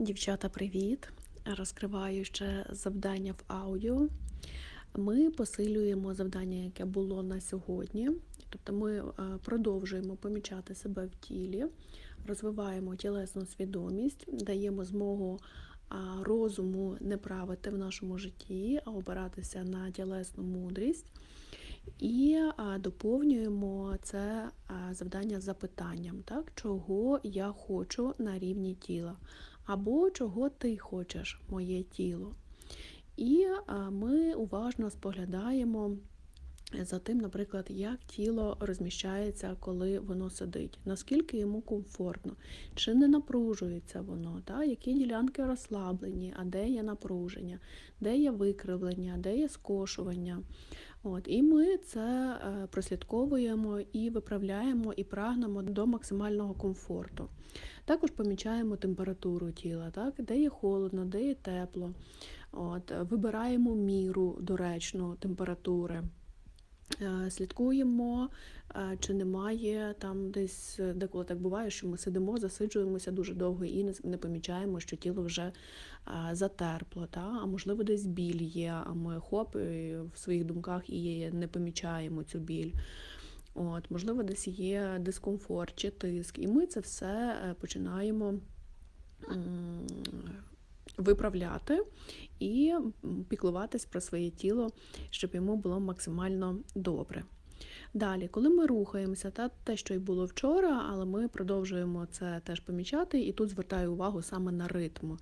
Дівчата, привіт! Розкриваю ще завдання в аудіо. Ми посилюємо завдання, яке було на сьогодні. Тобто ми е, продовжуємо помічати себе в тілі, розвиваємо тілесну свідомість, даємо змогу розуму не правити в нашому житті, а опиратися на тілесну мудрість. І доповнюємо це завдання запитанням, так? чого я хочу на рівні тіла, або чого ти хочеш, моє тіло. І ми уважно споглядаємо за тим, наприклад, як тіло розміщається, коли воно сидить, наскільки йому комфортно, чи не напружується воно, та? які ділянки розслаблені, а де є напруження, де є викривлення, де є скошування. От, І ми це е, прослідковуємо і виправляємо, і прагнемо до максимального комфорту. Також помічаємо температуру тіла, так? де є холодно, де є тепло. От, Вибираємо міру доречну температури. Е, Слідкуємо, е, чи немає там десь деколи так буває, що ми сидимо, засиджуємося дуже довго і не, помічаємо, що тіло вже е, затерпло. Та? А можливо, десь біль є, а ми хоп в своїх думках і не помічаємо цю біль. От, Можливо, десь є дискомфорт чи тиск. І ми це все починаємо виправляти і піклуватись про своє тіло, щоб йому було максимально добре. Далі, коли ми рухаємося, та те, що й було вчора, але ми продовжуємо це теж помічати, і тут звертаю увагу саме на ритм.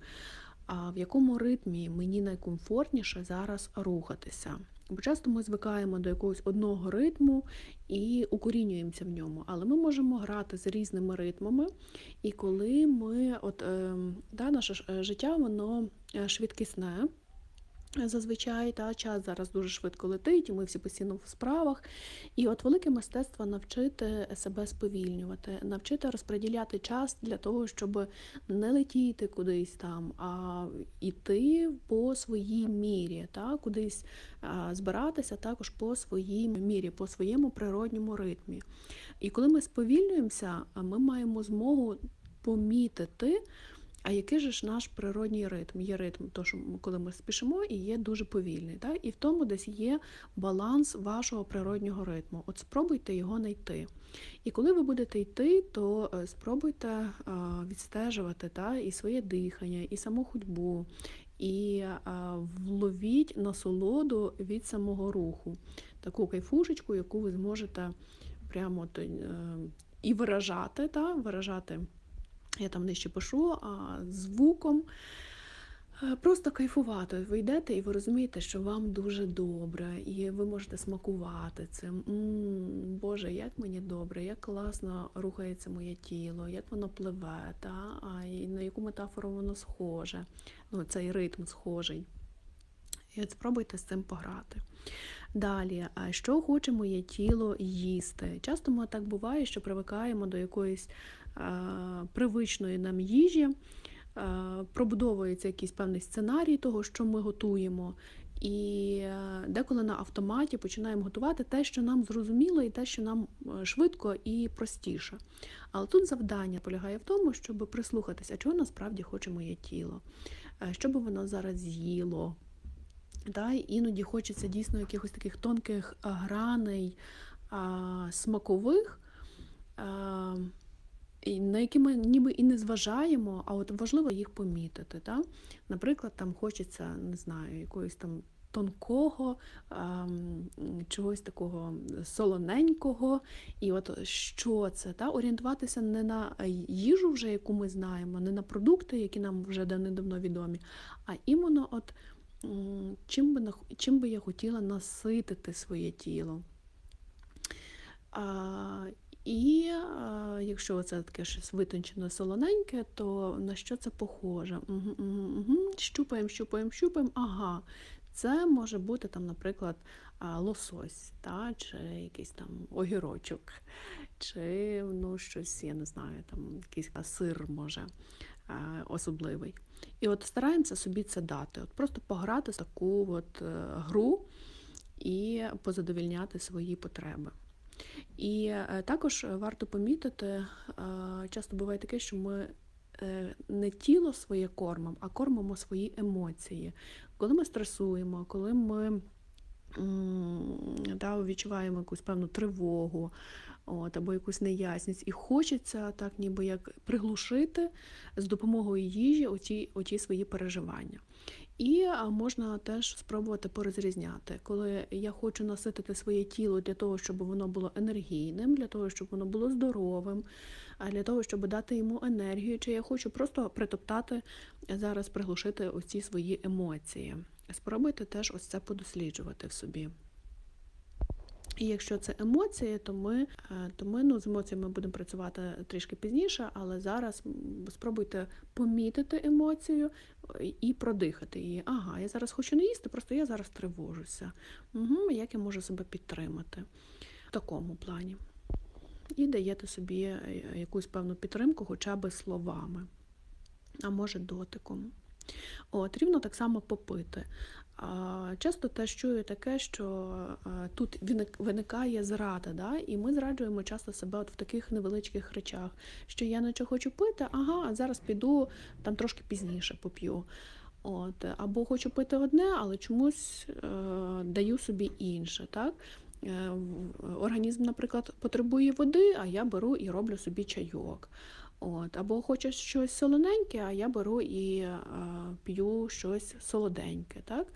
А в якому ритмі мені найкомфортніше зараз рухатися? Бо часто ми звикаємо до якогось одного ритму і укорінюємося в ньому, але ми можемо грати з різними ритмами. І коли ми, от е, да, наше е, життя, воно е, швидкісне. Зазвичай та час зараз дуже швидко летить, і ми всі постійно в справах. І от велике мистецтво навчити себе сповільнювати, навчити розподіляти час для того, щоб не летіти кудись там, а йти по своїй мірі, та, кудись збиратися також по своїй мірі, по своєму природньому ритмі. І коли ми сповільнюємося, ми маємо змогу помітити. А який же ж наш природній ритм? Є ритм, то що коли ми спішимо, і є дуже повільний. Так? І в тому десь є баланс вашого природнього ритму. От спробуйте його знайти. І коли ви будете йти, то е, спробуйте відстежувати та, і своє дихання, і саму ходьбу, і вловіть насолоду від самого руху. Таку кайфушечку, яку ви зможете прямо е, і виражати, та, виражати я там нижче пишу, а звуком. е, Просто кайфувати. Ви йдете і ви розумієте, що вам дуже добре, і ви можете смакувати цим. м Боже, як мені добре, як класно рухається моє тіло, як воно пливе, та? а і на яку метафору воно схоже. Ну, цей ритм схожий. І от спробуйте з цим пограти. Далі, а що хоче моє тіло їсти? Часто так буває, що привикаємо до якоїсь а, привичної нам їжі, пробудовується якийсь певний сценарій того, що ми готуємо. І е, деколи на автоматі починаємо готувати те, що нам зрозуміло, і те, що нам е, швидко і простіше. Але тут завдання полягає в тому, щоб прислухатися, чого насправді хоче моє тіло, Е, що би воно зараз з'їло, Да, іноді хочеться дійсно якихось таких тонких граней смакових, на які ми ніби і не зважаємо, а от важливо їх помітити. Да? Наприклад, там хочеться, не знаю, якоїсь там тонкого, чогось такого солоненького. І от що це? Да? Орієнтуватися не на їжу, вже, яку ми знаємо, не на продукти, які нам вже давним-давно відомі, а іменно от чим би, чим би я хотіла наситити своє тіло. І а, якщо це таке щось витончене солоненьке, то на що це похоже? Угу, угу, угу. Щупаємо, щупаємо, щупаємо. Ага, це може бути там, наприклад, лосось, та, чи якийсь там огірочок, чи ну, щось, я не знаю, там якийсь сир може особливий. І от стараємося собі це дати. От просто пограти в таку от е, гру і позадовільняти свої потреби. І е, також варто помітити, е, часто буває таке, що ми е, не тіло своє кормимо, а кормимо свої емоції. Коли ми стресуємо, коли ми да, відчуваємо якусь певну тривогу от, або якусь неясність, і хочеться так ніби як приглушити з допомогою їжі оті, оті свої переживання. І можна теж спробувати порозрізняти, коли я хочу наситити своє тіло для того, щоб воно було енергійним, для того, щоб воно було здоровим, для того, щоб дати йому енергію, чи я хочу просто притоптати зараз, приглушити оці свої емоції. Спробуйте теж ось це подосліджувати в собі. І якщо це емоції, то ми, е, то ми ну, з емоціями будемо працювати трішки пізніше, але зараз спробуйте помітити емоцію е, і продихати її. Ага, я зараз хочу не їсти, просто я зараз тривожуся. Угу, як я можу себе підтримати в такому плані. І даєте собі е, якусь певну підтримку, хоча б словами, а може дотиком. От, рівно так само попити. Часто теж чую таке, що тут виникає зрада, да? і ми зраджуємо часто себе от в таких невеличких речах, що я наче хочу пити, ага, зараз піду там трошки пізніше поп'ю. От, або хочу пити одне, але чомусь е, даю собі інше. Так? Е, Організм, наприклад, потребує води, а я беру і роблю собі чайок. От, або хочу щось солоненьке, а я беру і е, п'ю щось солоденьке. Так?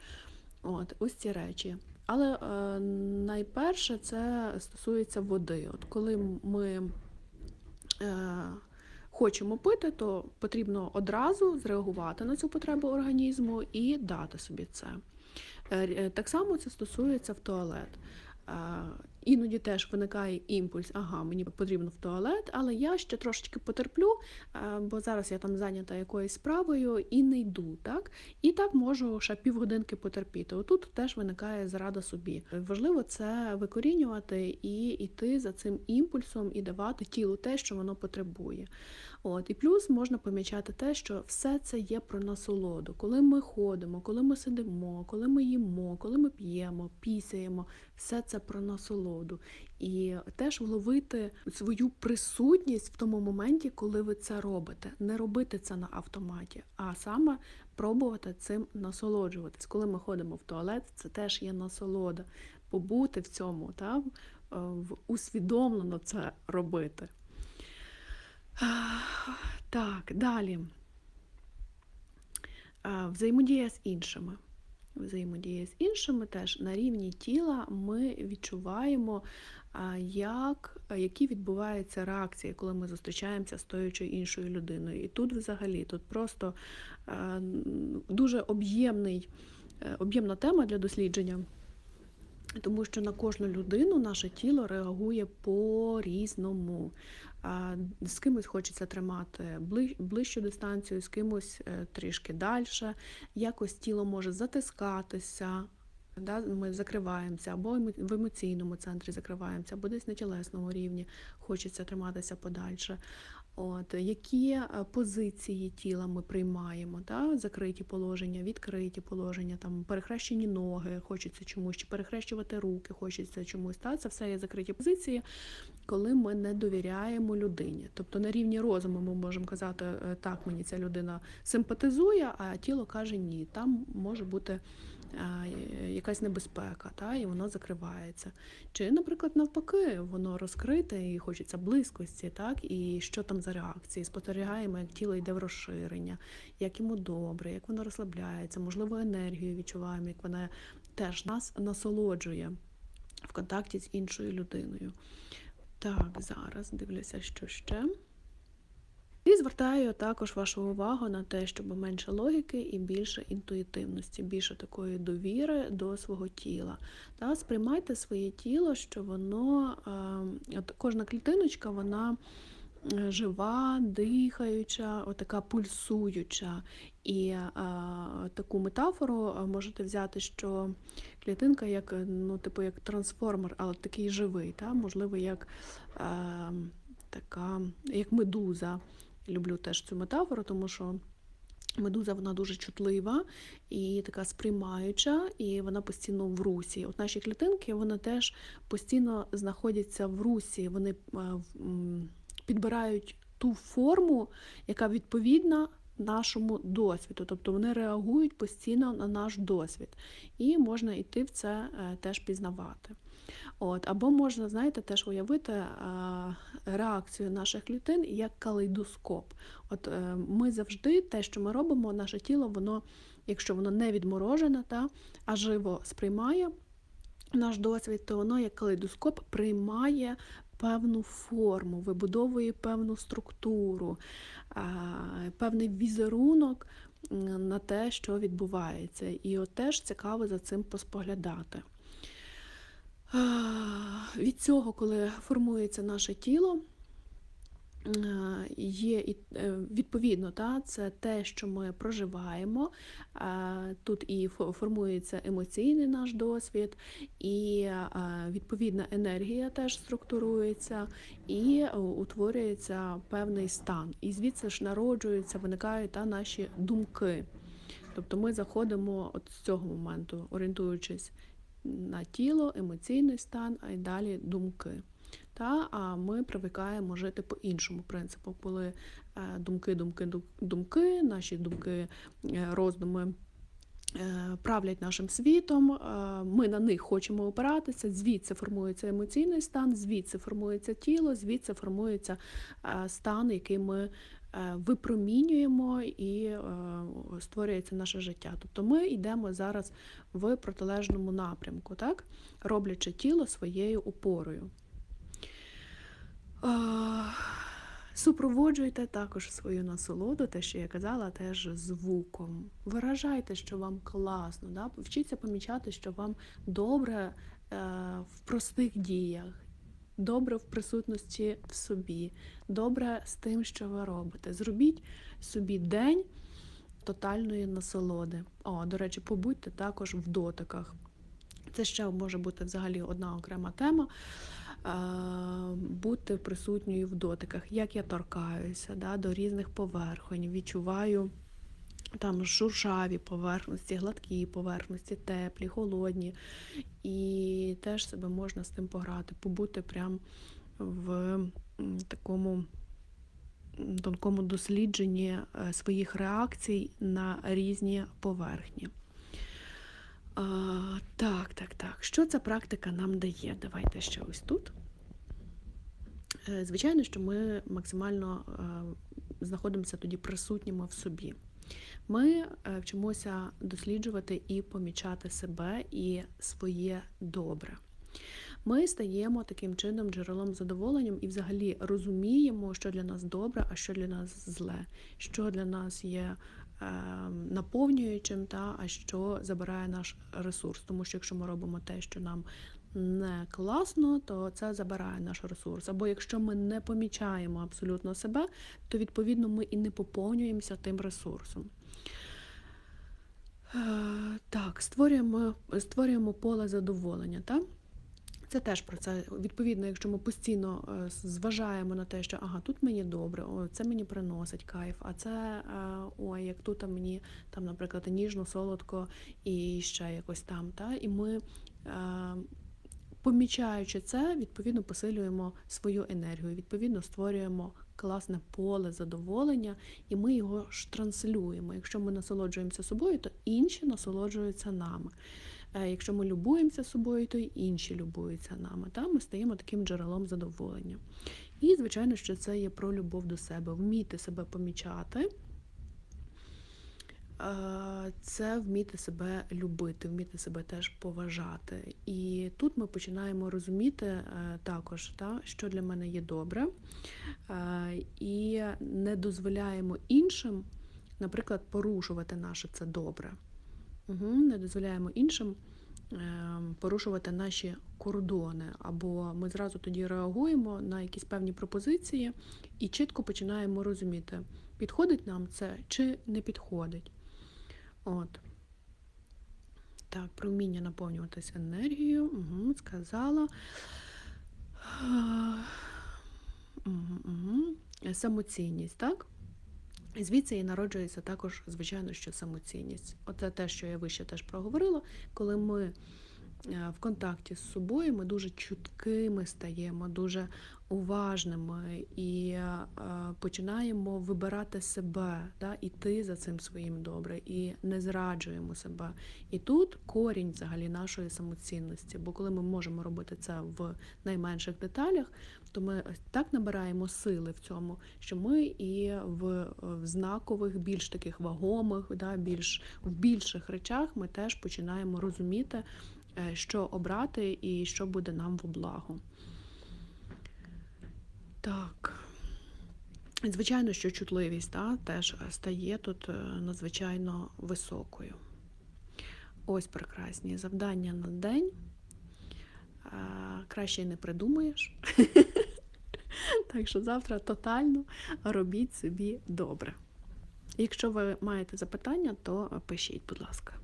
От, ось ці речі. Але е, найперше це стосується води. От коли ми е, хочемо пити, то потрібно одразу зреагувати на цю потребу організму і дати собі це. Е, Так само це стосується в туалет. Е, Іноді теж виникає імпульс, ага, мені потрібно в туалет, але я ще трошечки потерплю, е, бо зараз я там зайнята якоюсь справою і не йду. Так? І так можу ще півгодинки потерпіти. Отут теж виникає зрада собі. Важливо це викорінювати і йти за цим імпульсом і давати тілу те, що воно потребує. От і плюс можна помічати те, що все це є про насолоду. Коли ми ходимо, коли ми сидимо, коли ми їмо, коли ми п'ємо, пісяємо, все це про насолоду. І теж вловити свою присутність в тому моменті, коли ви це робите. Не робити це на автоматі, а саме пробувати цим насолоджуватись. Коли ми ходимо в туалет, це теж є насолода. Побути в цьому, та, в- усвідомлено це робити. Так, далі. Взаємодія з іншими. Взаємодія з іншими теж на рівні тіла ми відчуваємо, як, які відбуваються реакції, коли ми зустрічаємося з тою чи іншою людиною. І тут взагалі тут просто дуже об'ємний, е, об'ємна тема для дослідження. Тому що на кожну людину наше тіло реагує по-різному. З кимось хочеться тримати ближчу дистанцію, з кимось е, трішки далі. Якось тіло може затискатися. Да, ми закриваємося, або в емоційному центрі закриваємося, або десь на тілесному рівні хочеться триматися подальше. От, які е, позиції тіла ми приймаємо, да? закриті положення, відкриті положення, там перехрещені ноги, хочеться чомусь, чи перехрещувати руки, хочеться чомусь. Та? Це все є закриті позиції, коли ми не довіряємо людині. Тобто на рівні розуму ми можемо казати, е, так, мені ця людина симпатизує, а тіло каже ні. Там може бути якась небезпека, та? і воно закривається. Чи, наприклад, навпаки, воно розкрите і хочеться близькості, так? і що там за реакції? Спостерігаємо, як тіло йде в розширення, як йому добре, як воно розслабляється, можливо, енергію відчуваємо, як вона теж нас насолоджує в контакті з іншою людиною. Так, зараз дивлюся, що ще. І звертаю також вашу увагу на те, щоб менше логіки і більше інтуїтивності, більше такої довіри до свого тіла. Та сприймайте своє тіло, що воно, е, от кожна клітиночка, вона е, жива, дихаюча, отака пульсуюча. І е, таку метафору можете взяти, що клітинка як, ну, типу, як трансформер, але такий живий, та? можливо, як е, така, як медуза. Люблю теж цю метафору, тому що медуза вона дуже чутлива і така сприймаюча, і вона постійно в русі. От наші клітинки вони теж постійно знаходяться в русі, вони е, підбирають ту форму, яка відповідна нашому досвіду. Тобто вони реагують постійно на наш досвід. І можна йти в це е, теж пізнавати. От, Або можна, знаєте, теж уявити е, реакцію наших клітин як калейдоскоп. От е, Ми завжди те, що ми робимо, наше тіло, воно, якщо воно не відморожене, та, а живо сприймає наш досвід, то воно як калейдоскоп приймає певну форму, вибудовує певну структуру, певний візерунок на те, що відбувається. І от теж цікаво за цим поспоглядати. Від цього, коли формується наше тіло, Е, є і е, відповідно, та, це те, що ми проживаємо. Тут і формується емоційний наш досвід, і відповідна енергія теж структурується, і утворюється певний стан. І звідси ж народжуються, виникають та, наші думки. Тобто ми заходимо от з цього моменту, орієнтуючись на тіло, емоційний стан, а й далі думки. Та, А ми привикаємо жити по іншому принципу, коли е, думки, думки, думки, наші думки, е, роздуми. Е, правлять нашим світом, ми на них хочемо опиратися, звідси формується емоційний стан, звідси формується тіло, звідси формується стан, який ми випромінюємо і створюється наше життя. Тобто ми йдемо зараз в протилежному напрямку, так? роблячи тіло своєю опорою. Супроводжуйте також свою насолоду, те, що я казала, теж звуком. Виражайте, що вам класно, да? вчіться помічати, що вам добре е, в простих діях, добре в присутності в собі, добре з тим, що ви робите. Зробіть собі день тотальної насолоди. О, до речі, побудьте також в дотиках. Це ще може бути взагалі одна окрема тема бути присутньою в дотиках, як я торкаюся да, до різних поверхонь, відчуваю там шуршаві поверхності, гладкі поверхності, теплі, холодні. І теж себе можна з тим пограти, побути прям в такому тонкому дослідженні е, своїх реакцій на різні поверхні. А, Так, так, так. Що ця практика нам дає? Давайте ще ось тут. Е, звичайно, що ми максимально е, знаходимося тоді присутніми в собі. Ми е, вчимося досліджувати і помічати себе і своє добре. Ми стаємо таким чином джерелом задоволенням і взагалі розуміємо, що для нас добре, а що для нас зле, що для нас є Ем, наповнюючим, та, а що забирає наш ресурс. Тому що якщо ми робимо те, що нам не класно, то це забирає наш ресурс. Або якщо ми не помічаємо абсолютно себе, то відповідно ми і не поповнюємося тим ресурсом. Е, так, створюємо створюємо поле задоволення. Так? Це теж про це. Відповідно, якщо ми постійно е, зважаємо на те, що ага, тут мені добре, о, це мені приносить кайф, а це е, ой, як тут мені там, наприклад, ніжно, солодко і ще якось там. Та? І ми, помічаючи це, відповідно посилюємо свою енергію, відповідно створюємо класне поле задоволення, і ми його ж транслюємо. Якщо ми насолоджуємося собою, то інші насолоджуються нами. Е, якщо ми любуємося собою, то й інші любуються нами. Та? Ми стаємо таким джерелом задоволення. І, звичайно, що це є про любов до себе, вміти себе помічати. Е, це вміти себе любити, вміти себе теж поважати. І тут ми починаємо розуміти е, також, та, що для мене є добре, і не дозволяємо іншим, наприклад, порушувати наше це добре. Не дозволяємо іншим ем, порушувати наші кордони, або ми зразу тоді реагуємо на якісь певні пропозиції і чітко починаємо розуміти, підходить нам це чи не підходить. От. Так, про вміння наповнюватися енергією, угу, сказала. Угу, угу. Самоцінність, так? Звідси і народжується також, звичайно, що самоцінність. Оце те, що я вище теж проговорила, коли ми в контакті з собою, ми дуже чуткими стаємо, дуже уважними і е, починаємо вибирати себе, да, іти за цим своїм добре, і не зраджуємо себе. І тут корінь взагалі нашої самоцінності. Бо коли ми можемо робити це в найменших деталях, то ми так набираємо сили в цьому, що ми і в, в знакових, більш таких вагомих, да, більш в більших речах ми теж починаємо розуміти, е, що обрати і що буде нам в благо. Так. Звичайно, що чутливість да, теж стає тут е, надзвичайно високою. Ось прекрасні завдання на день. Е, Краще не придумаєш. Так що завтра тотально робіть собі добре. Якщо ви маєте запитання, то пишіть, будь ласка.